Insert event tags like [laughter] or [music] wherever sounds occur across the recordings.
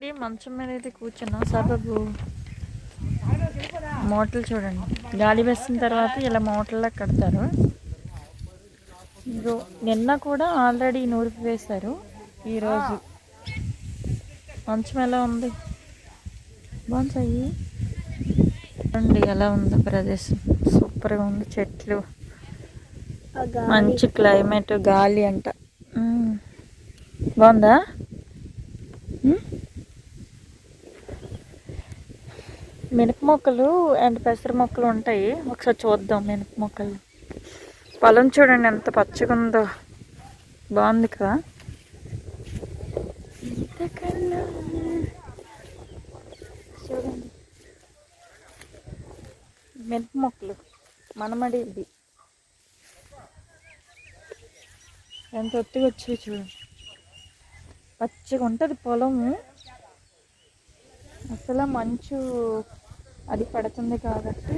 మంచం మీద అయితే కూర్చున్నాం. సబబు మోటలు చూడండి. గాలి వేసిన తర్వాత ఇలా మోటల్లా కడతారు. ఇదో నిన్న కూడా ఆల్రెడీ నూరిపి వేశారు. ఈరోజు మంచం ఎలా ఉంది? బాగుంది చూడండి ఎలా ఉంది ప్రదేశం. సూపర్గా ఉంది. చెట్లు. మంచి క్లైమేట్. గాలి అంట. బాగుందా? మినప మొక్కలు అండ్ పెసర మొక్కలు ఉంటాయి. ఒకసారి చూద్దాం మినప మొక్కలు. పొలం చూడండి ఎంత పచ్చగా ఉందో. బాగుంది కదా? చూడండి. మినప మొక్కలు. మనమడి ఇది. ఎంత ఒత్తిగా వచ్చాయి చూడండి. పచ్చగా ఉంటుంది పొలము. అసలు మంచు అది పడుతుంది కాబట్టి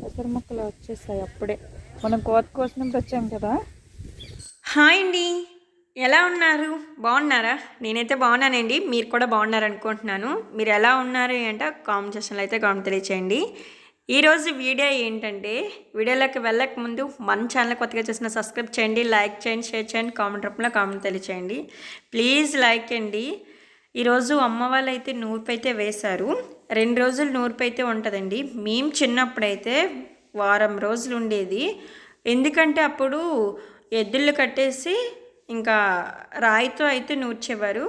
పెసర మొక్కలు వచ్చేస్తాయి అప్పుడే. మనం కోత కోసినప్పుడు వచ్చాం కదా? హాయ్ అండి. ఎలా ఉన్నారు? బాగున్నారా? నేనైతే బాగున్నానండి. మీరు కూడా బాగున్నారు అనుకుంటున్నాను మీరు ఎలా ఉన్నారు అంటే కామెంట్ సెక్షన్లో అయితే కామెంట్ తెలియచేయండి. ఈరోజు వీడియో ఏంటంటే వీడియోలోకి వెళ్ళక ముందు మన ఛానల్ కొత్తగా చూసిన సబ్స్క్రైబ్ చేయండి లైక్ చేయండి షేర్ చేయండి కామెంట్ రూపంలో కామెంట్ తెలియచేయండి. ప్లీజ్ లైక్ అండి. ఈరోజు అమ్మ వాళ్ళు అయితే నూర్పు అయితే వేశారు. రెండు రోజులు నూర్పు అయితే ఉంటుందండి. మేము చిన్నప్పుడైతే వారం రోజులు ఉండేది. ఎందుకంటే అప్పుడు ఎద్దుళ్ళు కట్టేసి ఇంకా రాయితో అయితే నూర్చేవారు.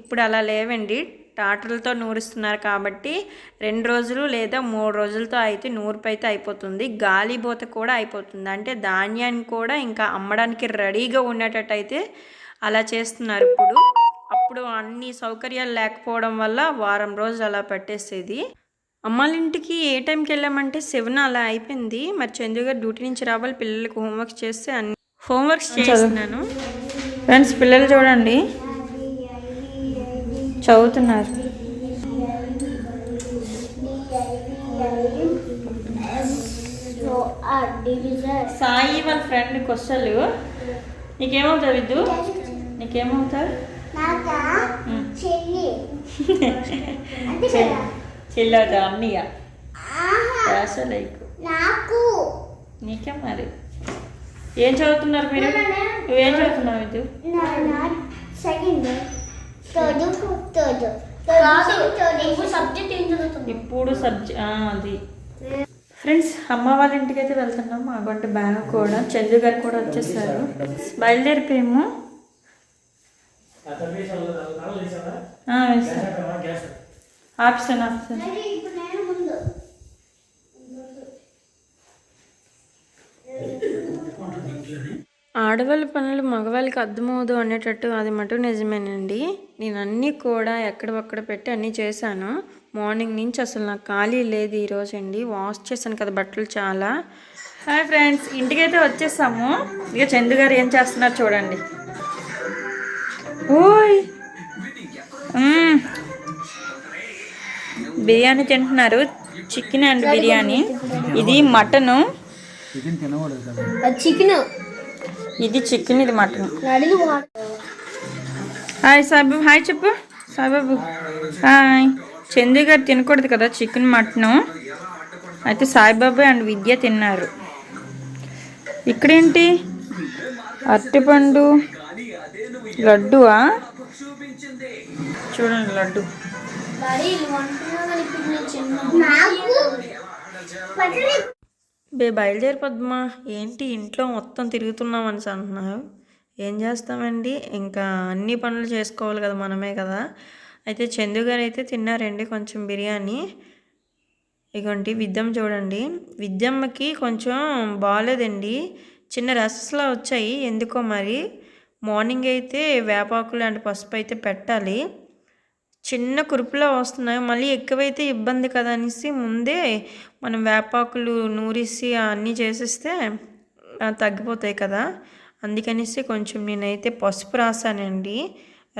ఇప్పుడు అలా లేవండి. టాటర్లతో నూరుస్తున్నారు కాబట్టి రెండు రోజులు లేదా మూడు రోజులతో అయితే నూర్పు అయితే అయిపోతుంది గాలిబోత కూడా అయిపోతుంది. అంటే ధాన్యాన్ని కూడా ఇంకా అమ్మడానికి రెడీగా ఉండేటట్టు అయితే అలా చేస్తున్నారు ఇప్పుడు. అప్పుడు అన్ని సౌకర్యాలు లేకపోవడం వల్ల వారం రోజులు అలా పట్టేసేది. ఇంటికి ఏ టైంకి వెళ్ళామంటే సెవెన్ అలా అయిపోయింది. మరి చందు గారు డ్యూటీ నుంచి రావాలి పిల్లలకి హోంవర్క్స్ చేస్తే అన్ని హోంవర్క్స్ చేస్తున్నాను ఫ్రెండ్స్ పిల్లలు చూడండి. చదువుతున్నారు. సాయి వాళ్ళ ఫ్రెండ్ కొసలు నీకేమవుతావు విద్దు? నీకేమవుతావు? చెల్లట [laughs] అన్నయ్య ఆహా. అసలు నాకు. నీకే మరి. ఏం చదువుతున్నారు మీరు? నువ్వేం చదువుతున్నావు చదువుతుంది ఇప్పుడు సబ్జెక్ట్ అది. ఫ్రెండ్స్ అమ్మ వాళ్ళ ఇంటికి అయితే వెళ్తున్నాం. మా గొంట బ్యాగ్ కూడా. చందు గారు కూడా వచ్చేసారు. బయలుదేరిపోయాము. ఆ, వేసా. ఆపిస్తాను ఆపిస్తాను. ఇప్పుడు నేను ముందు. ఆడవాళ్ళ పనులు మగవాళ్ళకి అర్థమవుదు అనేటట్టు అది మటు నిజమేనండి. నేను అన్నీ కూడా ఎక్కడొక్కడ పెట్టి అన్నీ చేశాను. మార్నింగ్ నుంచి అసలు నాకు ఖాళీ లేదు ఈరోజు అండి. వాష్ చేశాను కదా బట్టలు చాలా. హాయ్ ఫ్రెండ్స్ ఇంటికైతే వచ్చేసాము. ఇక చందు గారు ఏం చేస్తున్నారు చూడండి. ఓయ్. బిర్యానీ తింటున్నారు. Chicken and biryani. ఇది మటను. చికెన్. ఇది చికెన్ ఇది మటన్. హాయ్ సాయిబాబు హాయ్ చెప్పు. సాయిబాబు హాయ్. చందు గారు తినకూడదు కదా చికెన్ మటను. అయితే సాయిబాబు అండ్ విద్య తిన్నారు. ఇక్కడేంటి? అరటిపండు. లడ్డువా? చూడండి లడ్డు. బే బయలుదేరి పద్మా. ఏంటి ఇంట్లో మొత్తం తిరుగుతున్నాం అని అంటున్నారు ఏం చేస్తామండి? ఇంకా అన్ని పనులు చేసుకోవాలి కదా మనమే కదా. అయితే చందు గారు అయితే తిన్నారండి కొంచెం బిర్యానీ. ఇగోండి విద్యమ్మ చూడండి. విద్యమ్మకి కొంచెం బాగాలేదండి చిన్న రసస్లా వచ్చాయి. ఎందుకో మరి? మార్నింగ్ అయితే వేపాకులు అండ్ పసుపు అయితే పెట్టాలి. చిన్న కురుపులా వస్తున్నాయి. మళ్ళీ ఎక్కువైతే ఇబ్బంది కదా అనేసి ముందే మనం వేపాకులు నూరిసి అన్నీ చేసేస్తే తగ్గిపోతాయి కదా. అందుకనేసి కొంచెం నేనైతే పసుపు రాసానండి.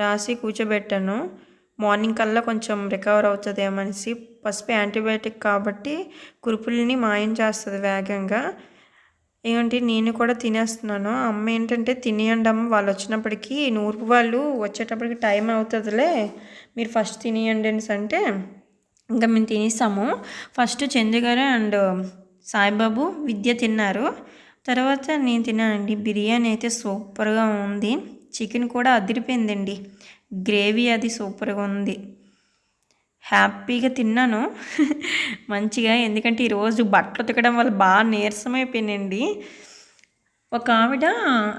రాసి కూర్చోబెట్టాను. మార్నింగ్ కల్లా కొంచెం రికవర్ అవుతుంది ఏమనేసి పసుపు యాంటీబయాటిక్ కాబట్టి కురుపుల్ని మాయం చేస్తుంది వేగంగా. ఏమంటే నేను కూడా తినేస్తున్నాను. అమ్మ ఏంటంటే తినేయండి అమ్మ వాళ్ళు వచ్చినప్పటికీ నూర్పు వాళ్ళు వచ్చేటప్పటికి టైం అవుతుందిలే. మీరు ఫస్ట్ తినేయండి అనేసి అంటే ఇంకా మేము తినేసాము ఫస్ట్ చందు అండ్ సాయిబాబు విద్య తిన్నారు. తర్వాత నేను తిన్నానండి. బిర్యానీ అయితే సూపర్గా ఉంది. చికెన్ కూడా అదిరిపోయిందండి. గ్రేవీ అది సూపర్గా ఉంది. హ్యాపీగా తిన్నాను. మంచిగా ఎందుకంటే ఈరోజు బట్టలు ఉతకడం వల్ల బాగా నీరసమైపోయినండి. ఒక ఆవిడ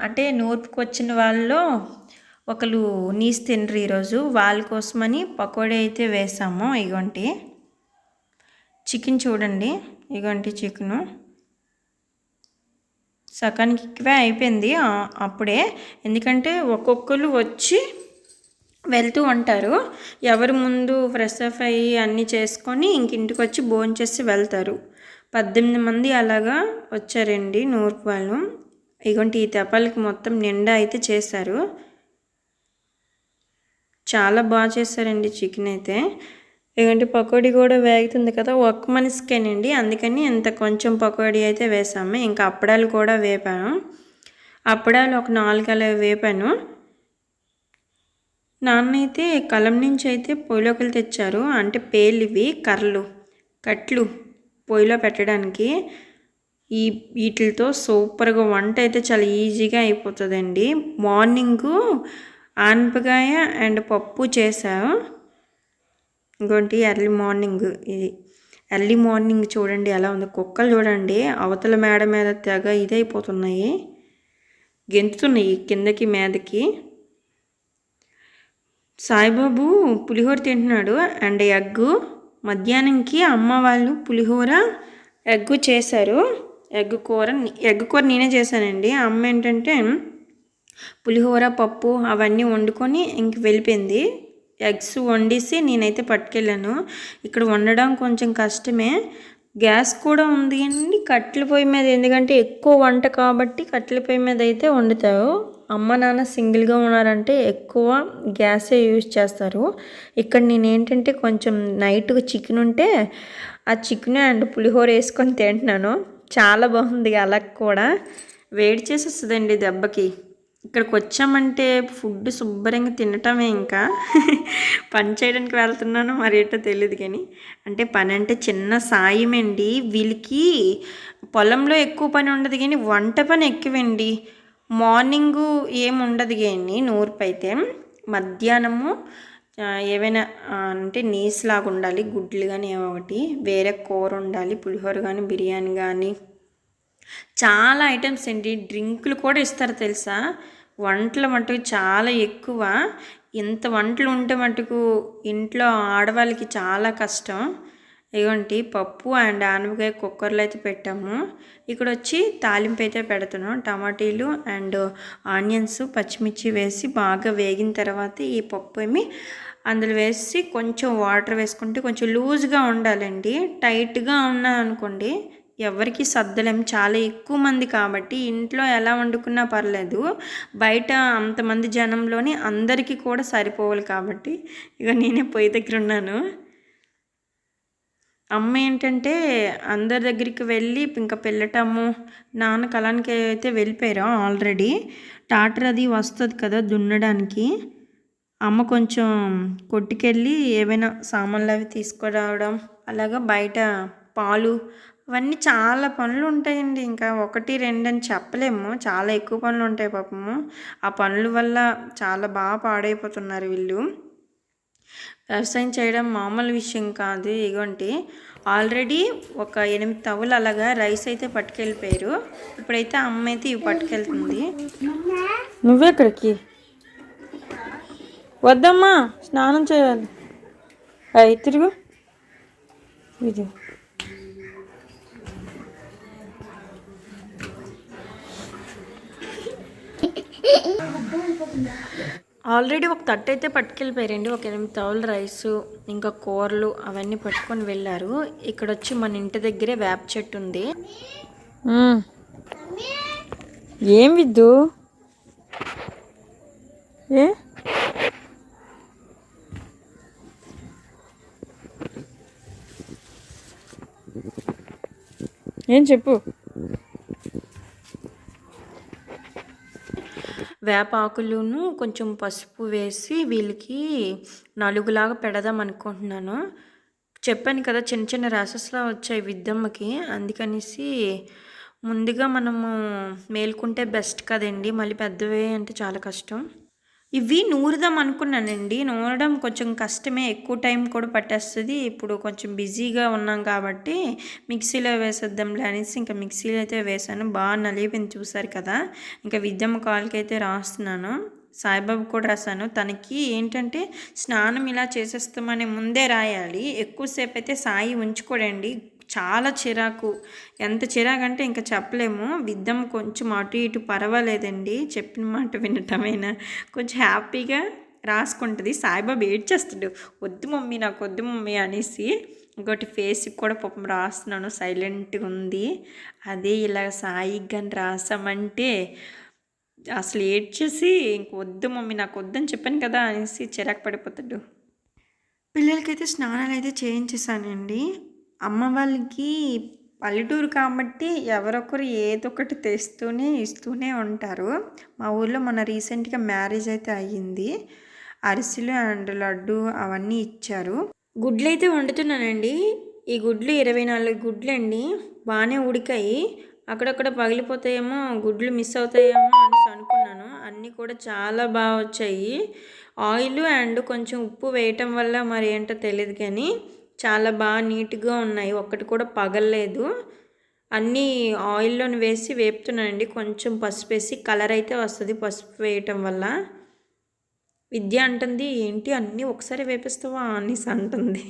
అంటే నూర్పుకి వచ్చిన వాళ్ళు ఒకరు నీస్ తినరు ఈరోజు. వాళ్ళ కోసమని పకోడీ అయితే వేసాము ఇగోంటి. చికెన్ చూడండి ఇగోంటి చికెను. సగానికి ఎక్కువే అయిపోయింది అప్పుడే. ఎందుకంటే ఒక్కొక్కరు వచ్చి వెళ్తూ ఉంటారు. ఎవరు ముందు ఫ్రెష్ అప్ అయ్యి అన్నీ చేసుకొని ఇంక ఇంటికి వచ్చి భోంచేసి వెళ్తారు. పద్దెనిమిది మంది అలాగా వచ్చారండి నూర్పు వాళ్ళు. ఇగోంటి ఈ తెపాలకి మొత్తం నిండా అయితే చేశారు. చాలా బాగా చేశారండి చికెన్ అయితే. ఇలాంటి పకోడీ కూడా వేగుతుంది కదా ఒక్క మనిషికేనండి. అందుకని ఇంత కొంచెం పకోడీ అయితే వేసాము. ఇంకా అప్పడాలు కూడా వేపాను అప్పడాలు ఒక నాలుగు అలా వేపాను. నాన్న అయితే కలం నుంచి అయితే పొయ్యిలోకి తెచ్చారు. అంటే పేలివి ఇవి కర్రలు కట్లు పొయ్యిలో పెట్టడానికి. ఈ వీటితో సూపర్గా వంట అయితే చాలా ఈజీగా అయిపోతుందండి. మార్నింగు ఆనపకాయ అండ్ పప్పు చేసాము ఇంకోటి ఎర్లీ మార్నింగ్ ఇది. ఎర్లీ మార్నింగ్ చూడండి ఎలా ఉంది. కుక్కలు చూడండి. అవతల మేడ మీద తెగ ఇదైపోతున్నాయి. గెంతుతున్నాయి కిందకి మీదకి. సాయిబాబు పులిహోర తింటున్నాడు. అండ్ ఎగ్గు మధ్యాహ్నంకి అమ్మ వాళ్ళు పులిహోర ఎగ్గు చేశారు. ఎగ్ కూర ఎగ్ కూర నేనే చేశానండి. అమ్మ ఏంటంటే పులిహోర పప్పు అవన్నీ వండుకొని ఇంక వెళ్ళిపోయింది. ఎగ్స్ వండేసి నేనైతే పట్టుకెళ్ళాను. ఇక్కడ వండడం కొంచెం కష్టమే. గ్యాస్ కూడా ఉంది అండి. కట్టెల పొయ్యి మీద ఎందుకంటే ఎక్కువ వంట కాబట్టి కట్టెల పొయ్యి మీద అయితే వండుతారు అమ్మ నాన్న సింగిల్గా ఉన్నారంటే ఎక్కువ గ్యాసే యూజ్ చేస్తారు. ఇక్కడ నేను ఏంటంటే కొంచెం నైట్ చికెన్ ఉంటే ఆ చికెన్ అండ్ పులిహోర వేసుకొని తింటున్నాను. చాలా బాగుంది అలా కూడా. వేడి చేసేస్తుందండి దెబ్బకి. ఇక్కడికి వచ్చామంటే ఫుడ్ శుభ్రంగా తినటమే ఇంకా. పని చేయడానికి వెళ్తున్నాను మరి ఏంటో తెలియదు కానీ. అంటే పని అంటే చిన్న సాయమండి. వీళ్ళకి పొలంలో ఎక్కువ పని ఉండదు కానీ వంట పని ఎక్కువండి. మార్నింగు ఏముండదు కానీ నూర్పు అయితే మధ్యాహ్నము ఏవైనా అంటే నీస్ లాగా ఉండాలి గుడ్లు కానీ ఏమో ఒకటి వేరే కూర ఉండాలి పులిహోర కానీ బిర్యానీ కానీ చాలా ఐటమ్స్ ఏంటి డ్రింకులు కూడా ఇస్తారు తెలుసా? వంటలు మటుకు చాలా ఎక్కువ. ఇంత వంటలు ఉంటే మటుకు ఇంట్లో ఆడవాళ్ళకి చాలా కష్టం. ఇగోంటి పప్పు అండ్ ఆనపకాయ కుక్కర్లో అయితే పెట్టాము. ఇక్కడ వచ్చి తాలింపు అయితే పెడుతున్నాం. టమాటీలు అండ్ ఆనియన్స్ పచ్చిమిర్చి వేసి బాగా వేగిన తర్వాత ఈ పప్పు ఏమి అందులో వేసి కొంచెం వాటర్ వేసుకుంటే కొంచెం లూజ్గా ఉండాలండి. టైట్గా ఉన్నాయనుకోండి ఎవరికి సర్దలేం చాలా ఎక్కువ మంది కాబట్టి ఇంట్లో ఎలా వండుకున్నా పర్లేదు. బయట అంతమంది జనంలోని అందరికీ కూడా సరిపోవాలి కాబట్టి ఇక నేనే పొయ్యి దగ్గర ఉన్నాను. అమ్మ ఏంటంటే అందరి దగ్గరికి వెళ్ళి ఇంకా పెళ్ళటము నాన్న కలానికి అయితే వెళ్ళిపోయారు ఆల్రెడీ. టాటర్ అది వస్తుంది కదా దున్నడానికి. అమ్మ కొంచెం కొట్టుకెళ్ళి ఏవైనా సామాన్లు అవి తీసుకురావడం అలాగా బయట పాలు అవన్నీ చాలా పనులు ఉంటాయండి. ఇంకా ఒకటి రెండు అని చెప్పలేము. చాలా ఎక్కువ పనులు ఉంటాయి పాపము. ఆ పనుల వల్ల చాలా బాగా పాడైపోతున్నారు వీళ్ళు. వ్యవసాయం చేయడం మామూలు విషయం కాదు ఇగోంటి ఆల్రెడీ ఒక ఎనిమిది తవ్వులు అలాగా రైస్ అయితే పట్టుకెళ్ళిపోయారు. ఇప్పుడైతే అమ్మ అయితే ఇవి పట్టుకెళ్తుంది. నువ్వెక్కడికి వద్దమ్మా స్నానం చేయాలి. అయి తిరుగు. ఇది ఆల్రెడీ ఒక తట్టు అయితే పట్టుకెళ్ళిపోయారండి. ఒక ఎనిమిది తవుల రైసు ఇంకా కూరలు అవన్నీ పట్టుకొని వెళ్ళారు. ఇక్కడ వచ్చి మన ఇంటి దగ్గరే వేప చెట్టు ఉంది. ఏం విద్దు? ఏ? ఏం చెప్పు? వేపాకులను కొంచెం పసుపు వేసి వీళ్ళకి నలుగులాగా పెడదాం అనుకుంటున్నాను. చెప్పాను కదా చిన్న చిన్న ర్యాసెస్లా వచ్చాయి విద్దమ్మకి. అందుకనేసి ముందుగా మనము మేల్కుంటే బెస్ట్ కదండి. మళ్ళీ పెద్దవే అంటే చాలా కష్టం. ఇవి నూరుదాం అనుకున్నానండి. నూరడం కొంచెం కష్టమే. ఎక్కువ టైం కూడా పట్టేస్తుంది. ఇప్పుడు కొంచెం బిజీగా ఉన్నాం కాబట్టి మిక్సీలో వేసేద్దాంలే అనేసి ఇంకా మిక్సీలో అయితే వేసాను. బాగా నలిపింది చూసారు కదా. ఇంకా విద్యమ్మ కాల్కి అయితే రాస్తున్నాను. సాయిబాబు కూడా రాశాను. తనకి ఏంటంటే స్నానం ఇలా చేసేస్తామని ముందే రాయాలి. ఎక్కువసేపు అయితే సాయి ఉంచుకోడండి. చాలా చిరాకు. ఎంత చిరాకు అంటే ఇంకా చెప్పలేము. విద్దం కొంచెం అటు ఇటు పర్వాలేదండి. చెప్పిన మాట వినటమైనా? కొంచెం హ్యాపీగా రాసుకుంటుంది. సాయిబాబు ఏడ్చేస్తాడు. వద్దు మమ్మీ నాకు వద్దు మమ్మీ అనేసి ఇంకోటి ఫేస్కి కూడా పాపం రాస్తున్నాను. సైలెంట్గా ఉంది. అదే ఇలా సాయిగా రాసామంటే అసలు ఏడ్చేసి ఇంక వద్దు మమ్మీ నాకు వద్దని చెప్పాను కదా అనేసి చిరాకు పడిపోతాడు. పిల్లలకైతే స్నానాలు అయితే చేయించేసానండి అమ్మ వాళ్ళకి పల్లెటూరు కాబట్టి ఎవరొకరు ఏదో ఒకటి తెస్తూనే ఇస్తూనే ఉంటారు. మా ఊర్లో మన రీసెంట్గా మ్యారేజ్ అయితే అయ్యింది. అరిసెలు అండ్ లడ్డు అవన్నీ ఇచ్చారు. గుడ్లు అయితే వండుతున్నానండి. ఈ గుడ్లు ఇరవై నాలుగు గుడ్లు అండి బాగానే ఉడికాయి. అక్కడక్కడ పగిలిపోతాయేమో గుడ్లు మిస్ అవుతాయేమో అనేసి అనుకున్నాను. అన్నీ కూడా చాలా బాగా వచ్చాయి. ఆయిల్ అండ్ కొంచెం ఉప్పు వేయటం వల్ల మరి ఏంటో తెలియదు కానీ చాలా బాగా నీట్గా ఉన్నాయి. ఒక్కటి కూడా పగలలేదు. అన్నీ ఆయిల్లోని వేసి వేపుతున్నానండి. కొంచెం పసుపు వేసి కలర్ అయితే వస్తుంది పసుపు వేయటం వల్ల. విద్య అంటుంది ఏంటి అన్నీ ఒకసారి వేపిస్తావా? అనేసి అంటుంది.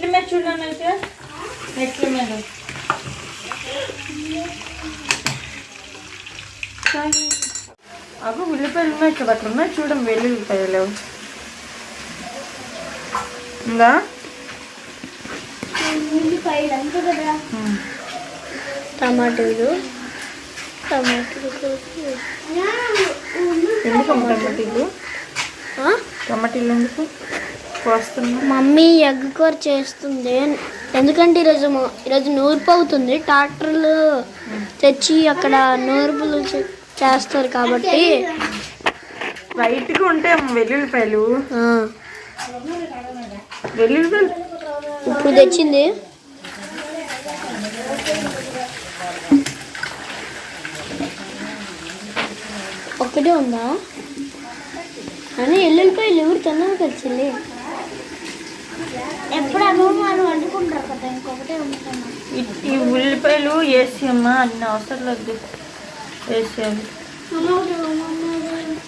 మెట్ల మీద చూడండి అయితే? మెట్ల మీద? అవి ఉల్లిపాయలు ఉన్నాయి కదా అక్కడ ఉన్నాయి చూడండి వెల్లి ఉల్లిపాయలు ఉందా? టమాటాలు. టమాటాలు ఎందుకు టమాటీలు? టమాటీలు ఎందుకు? మమ్మీ ఎగ్ కూర చేస్తుంది. ఎందుకంటే ఈరోజు ఈరోజు నూర్పు అవుతుంది. ట్రాక్టర్లు తెచ్చి అక్కడ నూర్పులు చేస్తారు కాబట్టి. వైట్గా అమ్మ వెల్లుల్లిపాయలు. వెల్లుల్లిపాయలు. ఇప్పుడు తెచ్చింది. ఒక్కటే ఉందా? అని ఎల్లుల్లిపాయలు ఎవరు వండుకుంటారు కదా ఈ- ఈ ఉల్లిపాయలు వేసి అమ్మా అన్ని అవసరం లేదు. వేసేయాలి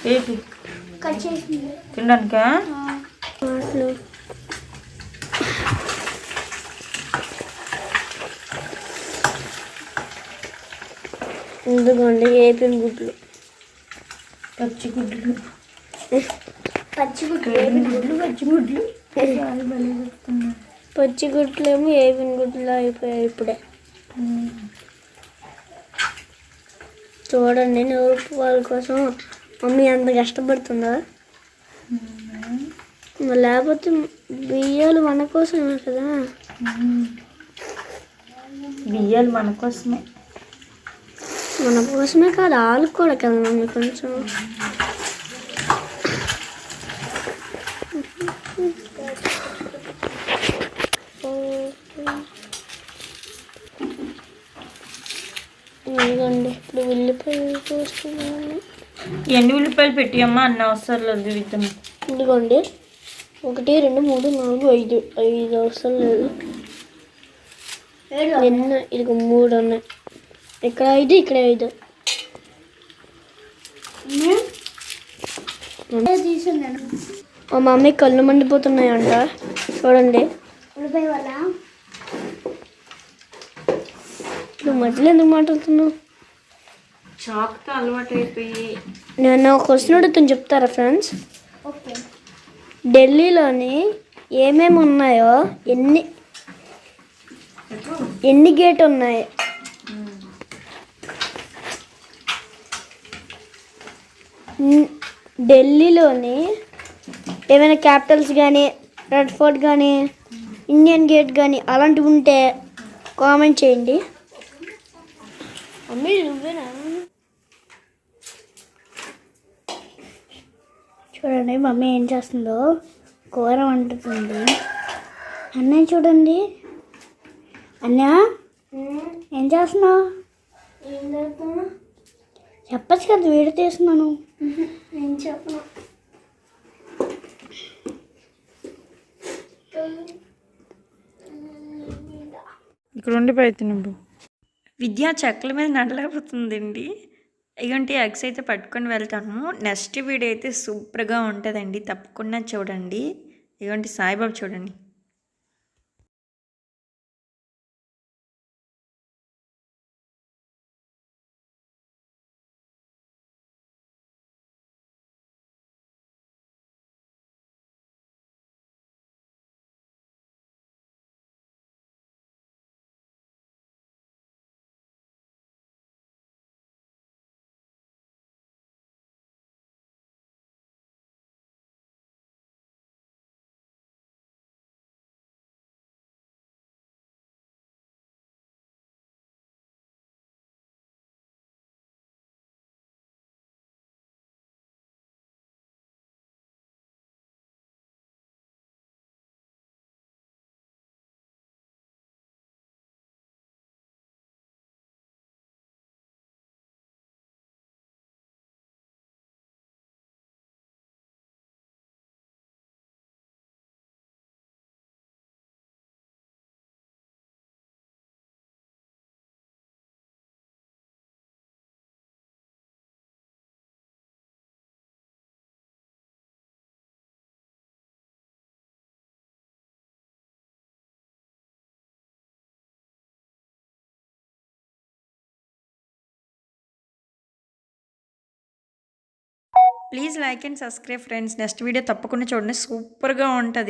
ఏంటి తినడానికా? ఎందుకండి ఏపిన గుడ్లు. పచ్చిగుడ్లు. పచ్చి గుడ్లు ఏపిన గుడ్లు పచ్చి గుడ్లు పచ్చి గుడ్లు ఏమో ఏపిన గుడ్లు అయిపోయాయి ఇప్పుడే. చూడండి నూర్పు వాళ్ళ కోసం మమ్మీ అంత కష్టపడుతుందా? లేకపోతే బియ్యాలు మన కోసమే కదా? బియ్యాలు మన కోసమే. మన కోసమే కాదు వాళ్ళకి కూడా కదా మమ్మీ కొంచెం. ఇదిగోండి ఇప్పుడు ఉల్లిపాయలు పోస్తున్నాను ఎన్ని ఉల్లిపాయలు పెట్టి అమ్మా అన్ని అవసరం లేదు విత్తనం? ఇదిగోండి ఒకటి రెండు మూడు నాలుగు ఐదు ఐదు అవసరం లేదు నిన్న ఇదిగో మూడు ఉన్నాయి. ఇక్కడ ఐదు ఇక్కడ ఐదు. మా మమ్మీ కళ్ళు మండిపోతున్నాయంట. చూడండి. నువ్వు మధ్యలో ఎందుకు మాట్లాడుతున్నావు? చాక్తో అలవాటు అయిపోయి నేను ఒక క్వశ్చన్ అడుగుతాను చెప్తారా ఫ్రెండ్స్? ఢిల్లీలోని ఏమేమి ఉన్నాయో ఎన్ని ఎన్ని గేట్ ఉన్నాయి? ఢిల్లీలోని ఏమైనా క్యాపిటల్స్ కానీ రెడ్ ఫోర్ట్ కానీ ఇండియన్ గేట్ కానీ అలాంటివి ఉంటే కామెంట్ చేయండి. మమ్మీ నువ్వేనా? చూడండి మమ్మీ ఏం చేస్తుందో. కూర వండుతుంది అన్నయ్య చూడండి. అన్నయ్య ఏం చేస్తున్నావు? చెప్పచ్చు కదా వీడియో తీస్తున్నాను. నేను చెప్పను. ఇక్కడ ఉండిపోయి నువ్వు. విద్య చెక్కల మీద నడలేకపోతుందండి. ఇగంటి ఎగ్స్ అయితే పట్టుకొని వెళ్తాను. నెక్స్ట్ వీడియో అయితే సూపర్గా ఉంటుందండి. తప్పకుండా చూడండి. ఇవంటి సాయిబాబు చూడండి. Please like and subscribe friends. Next video తప్పకుండా చూడండి. సూపర్గా ఉంటుంది.